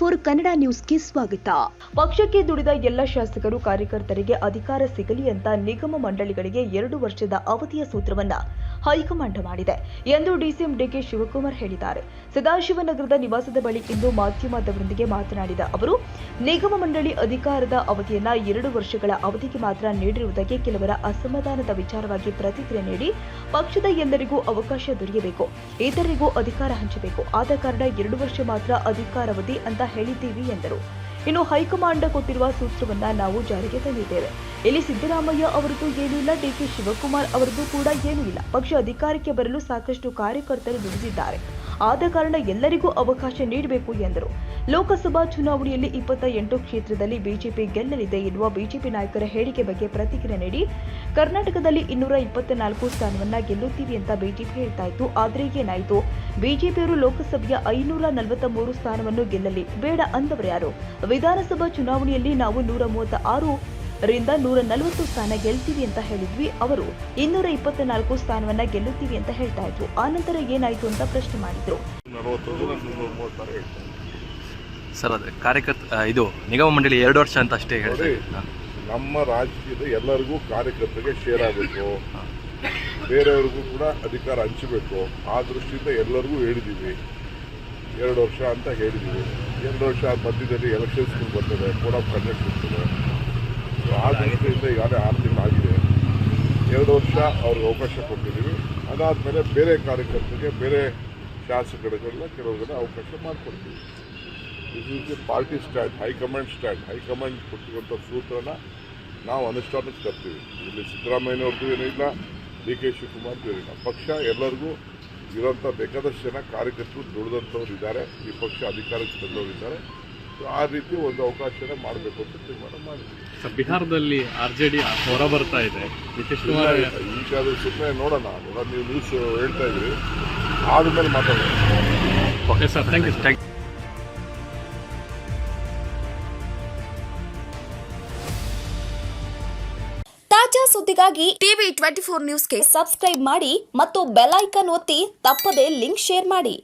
Four Kannada ನ್ಯೂಸ್ಗೆ ಸ್ವಾಗತ. ಪಕ್ಷಕ್ಕೆ ದುಡಿದ ಎಲ್ಲ ಶಾಸಕರು ಕಾರ್ಯಕರ್ತರಿಗೆ ಅಧಿಕಾರ ಸಿಗಲಿ ಅಂತ ನಿಗಮ ಮಂಡಳಿಗಳಿಗೆ ಎರಡು ವರ್ಷದ ಅವಧಿಯ ಸೂತ್ರವನ್ನ ಹೈಕಮಾಂಡ್ ಮಾಡಿದೆ ಎಂದು ಡಿಸಿಎಂ ಡಿಕೆ ಶಿವಕುಮಾರ್ ಹೇಳಿದ್ದಾರೆ. ಸದಾಶಿವನಗರದ ನಿವಾಸದ ಬಳಿ ಇಂದು ಮಾಧ್ಯಮದವರೊಂದಿಗೆ ಮಾತನಾಡಿದ ಅವರು, ನಿಗಮ ಮಂಡಳಿ ಅಧಿಕಾರದ ಅವಧಿಯನ್ನ ಎರಡು ವರ್ಷಗಳ ಅವಧಿಗೆ ಮಾತ್ರ ನೀಡಿರುವುದಕ್ಕೆ ಕೆಲವರ ಅಸಮಾಧಾನದ ವಿಚಾರವಾಗಿ ಪ್ರತಿಕ್ರಿಯೆ ನೀಡಿ ಪಕ್ಷದ ಎಲ್ಲರಿಗೂ ಅವಕಾಶ ದೊರೆಯಬೇಕು, ಇತರರಿಗೂ ಅಧಿಕಾರ ಹಂಚಬೇಕು. ಆದ ಕಾರಣ ಎರಡು ವರ್ಷ ಮಾತ್ರ ಅಧಿಕಾರಾವಧಿ ಅಂತ ಹೇಳಿದ್ದೀವಿ ಎಂದರು. ಇನ್ನು ಹೈಕಮಾಂಡ್ ಕೊಟ್ಟಿರುವ ಸೂತ್ರವನ್ನ ನಾವು ಜಾರಿಗೆ ತಂದಿದ್ದೇವೆ. ಇಲ್ಲಿ ಸಿದ್ದರಾಮಯ್ಯ ಅವರದ್ದು ಏನೂ ಇಲ್ಲ ಡಿಕೆ ಶಿವಕುಮಾರ್ ಅವರದ್ದು ಕೂಡ ಏನೂ ಇಲ್ಲ. ಪಕ್ಷ ಅಧಿಕಾರಕ್ಕೆ ಬರಲು ಸಾಕಷ್ಟು ಕಾರ್ಯಕರ್ತರು ದುಡಿದಿದ್ದಾರೆ. ಆದ ಕಾರಣ ಎಲ್ಲರಿಗೂ ಅವಕಾಶ ನೀಡಬೇಕು ಎಂದರು. ಲೋಕಸಭಾ ಚುನಾವಣೆಯಲ್ಲಿ ಇಪ್ಪತ್ತ ಎಂಟು ಕ್ಷೇತ್ರದಲ್ಲಿ ಬಿಜೆಪಿ ಗೆಲ್ಲಲಿದೆ ಎನ್ನುವ ಬಿಜೆಪಿ ನಾಯಕರ ಹೇಳಿಕೆ ಬಗ್ಗೆ ಪ್ರತಿಕ್ರಿಯೆ ನೀಡಿ, ಕರ್ನಾಟಕದಲ್ಲಿ ಇನ್ನೂರ ಇಪ್ಪತ್ತ ನಾಲ್ಕು ಸ್ಥಾನವನ್ನ ಗೆಲ್ಲುತ್ತೀವಿ ಅಂತ ಬಿಜೆಪಿ ಹೇಳ್ತಾ ಇತ್ತು. ಆದರೆ ಏನಾಯಿತು? ಬಿಜೆಪಿಯವರು ಲೋಕಸಭೆಯ ಐನೂರ ನಲವತ್ತ ಮೂರು ಸ್ಥಾನವನ್ನು ಗೆಲ್ಲಲಿ. ಬೇಡ ಅಂದವರು ಯಾರು? ವಿಧಾನಸಭಾ ಚುನಾವಣೆಯಲ್ಲಿ ನಾವು ನೂರ ಮೂವತ್ತ ಆರು ರಿಂದ ನೂರ ನಲವತ್ತು ಸ್ಥಾನ ಗೆಲ್ತೀವಿ ಅಂತ ಹೇಳಿದ್ವಿ. ಅವರು ಇನ್ನೂರ ಇಪ್ಪತ್ತ ನಾಲ್ಕು ಸ್ಥಾನವನ್ನ ಗೆಲ್ಲುತ್ತೀವಿ ಅಂತ ಹೇಳ್ತಾ ಇದ್ರು. ನಂತರ ಏನಾಯ್ತು ಅಂತ ಪ್ರಶ್ನೆ ಮಾಡಿದ್ರು. ಸರ್ ಅದೇ ಕಾರ್ಯಕರ್ತ ಇದು ನಿಗಮ ಮಂಡಳಿ ಎರಡು ವರ್ಷ ಅಂತ ಅಷ್ಟೇ ಹೇಳ್ತಾರೆ ನಮ್ಮ ರಾಜ್ಯದ ಎಲ್ಲರಿಗೂ ಕಾರ್ಯಕರ್ತರಿಗೆ ಶೇರ್ ಆಗಬೇಕು. ಬೇರೆಯವ್ರಿಗೂ ಕೂಡ ಅಧಿಕಾರ ಹಂಚಬೇಕು. ಆ ದೃಷ್ಟಿಯಿಂದ ಎಲ್ಲರಿಗೂ ಹೇಳಿದ್ದೀವಿ ಎರಡು ವರ್ಷ ಅಂತ ಹೇಳಿದ್ದೀವಿ ಎರಡು ವರ್ಷ ಮಧ್ಯದಲ್ಲಿ ಎಲೆಕ್ಷನ್ಸ್ಗಳು ಬರ್ತದೆ ಕೋಡ್ ಆಫ್ ಕಂಡಕ್ಟ್ ಇರ್ತದೆ. ಆ ದೃಷ್ಟಿಯಿಂದ ಈಗಾಗಲೇ ಆರು ತಿಂಗಳಾಗಿದೆ ಎರಡು ವರ್ಷ ಅವ್ರಿಗೆ ಅವಕಾಶ ಕೊಟ್ಟಿದ್ದೀವಿ. ಅದಾದಮೇಲೆ ಬೇರೆ ಕಾರ್ಯಕರ್ತರಿಗೆ, ಬೇರೆ ಶಾಸಕರಿಗೆಲ್ಲ ಕೆಲವ್ರಿಗೆಲ್ಲ ಅವಕಾಶ ಮಾಡಿಕೊಡ್ತೀವಿ. ಇದು party stand high command stand high command ಕೊಟ್ಟಿರುವಂಥ ಸೂತ್ರನ ನಾವು ಅನುಷ್ಠಾನಕ್ಕೆ ತರ್ತೀವಿ. ಇಲ್ಲಿ ಸಿದ್ದರಾಮಯ್ಯನವ್ರದ್ದು ಏನೂ ಇಲ್ಲ, ಡಿ ಕೆ ಶಿವಕುಮಾರ್ದು ಏನಿಲ್ಲ ಪಕ್ಷ ಎಲ್ಲರಿಗೂ ಇರೋಂಥ ಬೇಕಾದಷ್ಟು ಜನ ಕಾರ್ಯಕರ್ತರು ದುಡಿದಂಥವ್ರು ಇದ್ದಾರೆ ಈ ಪಕ್ಷ ಅಧಿಕಾರಕ್ಕೆ ತಂದವರು ಇದ್ದಾರೆ ಸೊ ಆ ರೀತಿ ಒಂದು ಅವಕಾಶ ಮಾಡಬೇಕು ಅಂತ ತೀರ್ಮಾನ ಮಾಡಿದ್ವಿ. ಸರ್, ಬಿಹಾರದಲ್ಲಿ ಆರ್ ಜೆ ಡಿ ಹೊರ ಬರ್ತಾ ಇದೆ. ನಿತೀಶ್ ಕುಮಾರ್ ಈಗ ಅದು ಸುಮ್ಮನೆ ನೋಡೋಣ. ನೋಡೋಣ ನೀವು ನ್ಯೂಸ್ ಹೇಳ್ತಾ ಇದ್ರಿ. ಆದ್ಮೇಲೆ ಮಾತಾಡೋಣ. Okay sir thank you thank ತಾಜಾ ಸುದ್ದಿಗಾಗಿ ಟಿವಿ ಟ್ವೆಂಟಿ ಫೋರ್ ನ್ಯೂಸ್ಗೆ ಸಬ್ಸ್ಕ್ರೈಬ್ ಮಾಡಿ ಮತ್ತು ಬೆಲ್ ಐಕನ್ ಒತ್ತಿ ತಪ್ಪದೇ ಲಿಂಕ್ ಶೇರ್ ಮಾಡಿ.